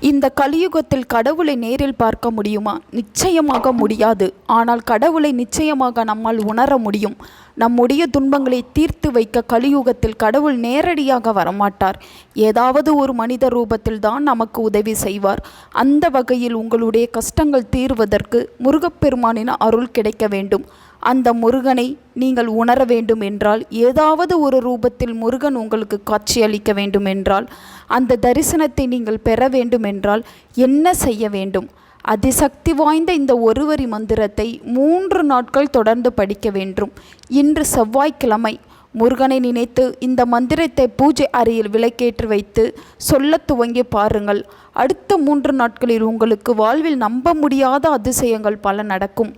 இந்த கலியுகத்தில் கடவுளை நேரில் பார்க்க முடியுமா? நிச்சயமாக முடியாது. ஆனால் கடவுளை நிச்சயமாக நம்மால் உணர முடியும். நம்முடைய துன்பங்களை தீர்த்து வைக்க கலியுகத்தில் கடவுள் நேரடியாக வரமாட்டார். ஏதாவது ஒரு மனித ரூபத்தில் தான் நமக்கு உதவி செய்வார். அந்த வகையில் உங்களுடைய கஷ்டங்கள் தீர்வதற்கு முருகப்பெருமானின் அருள் கிடைக்க வேண்டும். அந்த முருகனை நீங்கள் உணர வேண்டும் என்றால் ஏதாவது ஒரு ரூபத்தில் முருகன் உங்களுக்கு காட்சியளிக்க வேண்டும் என்றால் அந்த தரிசனத்தை நீங்கள் பெற வேண்டும் என்றால் என்ன செய்ய வேண்டும்? அதிசக்தி வாய்ந்த இந்த ஒருவரி மந்திரத்தை மூன்று நாட்கள் தொடர்ந்து படிக்க வேண்டும். இன்று செவ்வாய்க்கிழமை. முருகனை நினைத்து இந்த மந்திரத்தை பூஜை அறையில் விளக்கேற்றி வைத்து சொல்லத் துவங்கி பாருங்கள். அடுத்த மூன்று நாட்களில் உங்களுக்கு வாழ்வில் நம்ப முடியாத அதிசயங்கள் பல நடக்கும்.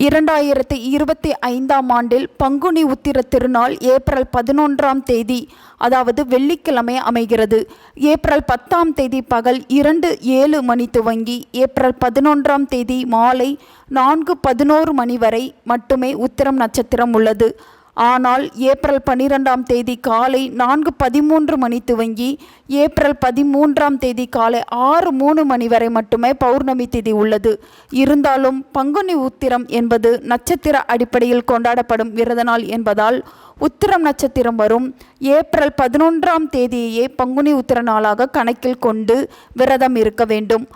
இரண்டாயிரத்தி இருபத்தி ஐந்தாம் ஆண்டில் பங்குனி உத்திர திருநாள் ஏப்ரல் பதினொன்றாம் தேதி அதாவது வெள்ளிக்கிழமை அமைகிறது. ஏப்ரல் பத்தாம் தேதி பகல் இரண்டு ஏழு மணி துவங்கி ஏப்ரல் பதினொன்றாம் தேதி மாலை நான்கு பதினோரு மணி வரை மட்டுமே உத்திரம் நட்சத்திரம் உள்ளது. ஆனால் ஏப்ரல் பன்னிரெண்டாம் தேதி காலை நான்கு பதிமூன்று மணி துவங்கி ஏப்ரல் பதிமூன்றாம் தேதி காலை ஆறு மூணு மணி வரை மட்டுமே பௌர்ணமி திதி உள்ளது. இருந்தாலும் பங்குனி உத்திரம் என்பது நட்சத்திர அடிப்படையில் கொண்டாடப்படும் விரத நாள் என்பதால் உத்திரம் நட்சத்திரம் வரும். ஏப்ரல் பதினொன்றாம் தேதியையே பங்குனி உத்திர நாளாக கணக்கில் கொண்டு விரதம் இருக்க வேண்டும்.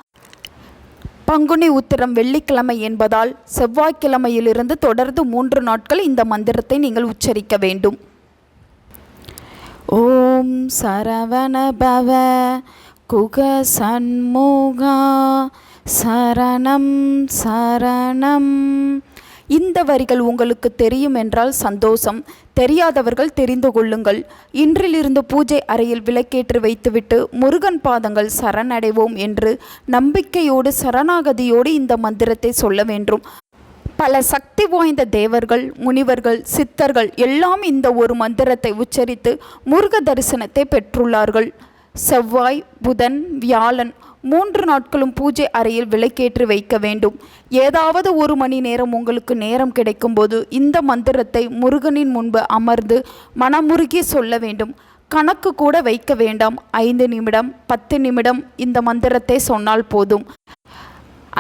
பங்குனி உத்திரம் வெள்ளிக்கிழமை என்பதால் செவ்வாய்க்கிழமையிலிருந்து தொடர்ந்து மூன்று நாட்கள் இந்த மந்திரத்தை நீங்கள் உச்சரிக்க வேண்டும். ஓம் சரவணபவ குக சண்முகா சரணம் சரணம் இந்த வரிகள் உங்களுக்கு தெரியும் என்றால் சந்தோஷம். தெரியாதவர்கள் தெரிந்து கொள்ளுங்கள். இன்றிலிருந்து பூஜை அறையில் விளக்கேற்றி வைத்துவிட்டு முருகன் பாதங்கள் சரணடைவோம் என்று நம்பிக்கையோடு சரணாகதியோடு இந்த மந்திரத்தை சொல்ல வேண்டும். பல சக்தி வாய்ந்த தேவர்கள் முனிவர்கள் சித்தர்கள் எல்லாம் இந்த ஒரு மந்திரத்தை உச்சரித்து முருக தரிசனத்தை பெற்றுள்ளார்கள். செவ்வாய் புதன் வியாழன் மூன்று நாட்களும் பூஜை அறையில் விளக்கேற்றி வைக்க வேண்டும். ஏதாவது ஒரு மணி நேரம் உங்களுக்கு நேரம் கிடைக்கும்போது இந்த மந்திரத்தை முருகனின் முன்பு அமர்ந்து மனமுருகி சொல்ல வேண்டும். கணக்கு கூட வைக்க வேண்டாம். ஐந்து நிமிடம் பத்து நிமிடம் இந்த மந்திரத்தை சொன்னால் போதும்.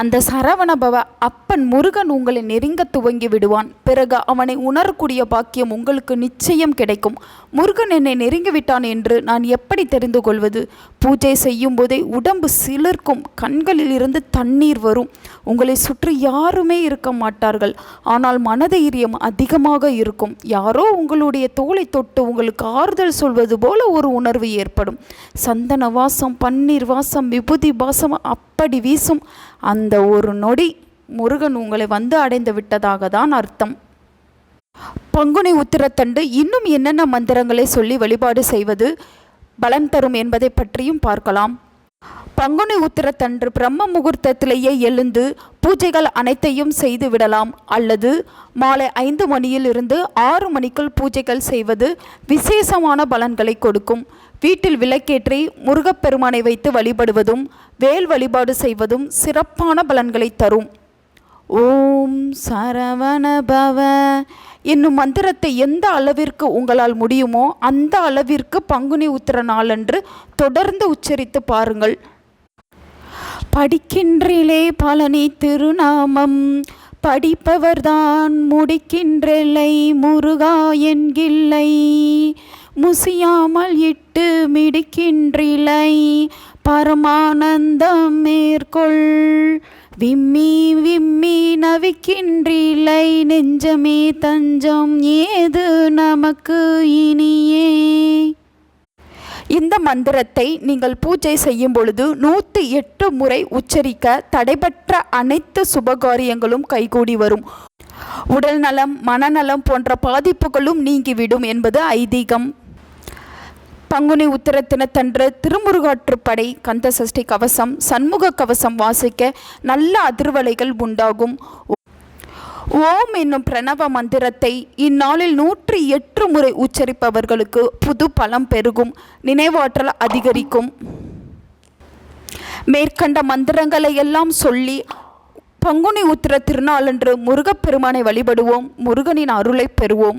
அந்த சரவணபவ அப்பன் முருகன் உங்களை நெருங்க துவங்கி விடுவான். பிறகு அவனை உணரக்கூடிய பாக்கியம் உங்களுக்கு நிச்சயம் கிடைக்கும். முருகன் என்னை நெருங்கிவிட்டான் என்று நான் எப்படி தெரிந்து கொள்வது? பூஜை செய்யும் போதே உடம்பு சிலிர்க்கும். கண்களில் இருந்து தண்ணீர் வரும். உங்களை சுற்றி யாருமே இருக்க மாட்டார்கள். ஆனால் மனதைரியம் அதிகமாக இருக்கும். யாரோ உங்களுடைய தோலை தொட்டு உங்களுக்கு ஆறுதல் சொல்வது போல ஒரு உணர்வு ஏற்படும். சந்தன வாசம் பன்னீர் வாசம் விபூதி வாசம் அப்படி வீசும். அந்த ஒரு நொடி முருகன் உங்களை வந்து அடைந்து விட்டதாக தான் அர்த்தம். பங்குனி உத்திரத்தண்டு இன்னும் என்னென்ன மந்திரங்களை சொல்லி வழிபாடு செய்வது பலன் தரும் என்பதை பற்றியும் பார்க்கலாம். பங்குனி உத்திரத்தன்று பிரம்ம முகூர்த்தத்திலேயே எழுந்து பூஜைகள் அனைத்தையும் செய்து விடலாம். அல்லது மாலை ஐந்து மணியிலிருந்து ஆறு மணிக்குள் பூஜைகள் செய்வது விசேஷமான பலன்களை கொடுக்கும். வீட்டில் விளக்கேற்றி முருகப்பெருமானை வைத்து வழிபடுவதும் வேல் வழிபாடு செய்வதும் சிறப்பான பலன்களை தரும். ஓம் சரவணபவ. என்னும் மந்திரத்தை எந்த அளவிற்கு உங்களால் முடியுமோ அந்த அளவிற்கு பங்குனி உத்திர நாளன்று தொடர்ந்து உச்சரித்து பாருங்கள். படிக்கின்றிலே பழனி திருநாமம் படிப்பவர்தான் முடிக்கின்றில்லை முருகா என்கில்லை. முசியாமல் இட்டு மிடிக்கின்றிலை பரமானந்தம் மேற்கொள். விம்மி விம்மி நவிக்கின்றில்லை. நெஞ்சமே தஞ்சம் ஏது நமக்கு இனியே? இந்த மந்திரத்தை நீங்கள் பூஜை செய்யும் பொழுது நூற்றி எட்டு முறை உச்சரிக்க தடைபற்ற அனைத்து சுபகாரியங்களும் கைகூடி வரும். உடல் நலம் மனநலம் போன்ற பாதிப்புகளும் நீங்கிவிடும் என்பது ஐதீகம். பங்குனி உத்திரத்தினத்தன்று திருமுருகாற்றுப்படை கந்த சஷ்டி கவசம் சண்முக கவசம் வாசிக்க நல்ல அதிர்வலைகள் உண்டாகும். ஓம் என்னும் பிரணவ மந்திரத்தை இந்நாளில் நூற்றி எட்டு முறை உச்சரிப்பவர்களுக்கு புது பலம் பெருகும் நினைவாற்றல் அதிகரிக்கும். மேற்கண்ட மந்திரங்களை எல்லாம் சொல்லி பங்குனி உத்திர திருநாளன்று முருகப்பெருமானை வழிபடுவோம் முருகனின் அருளை பெறுவோம்.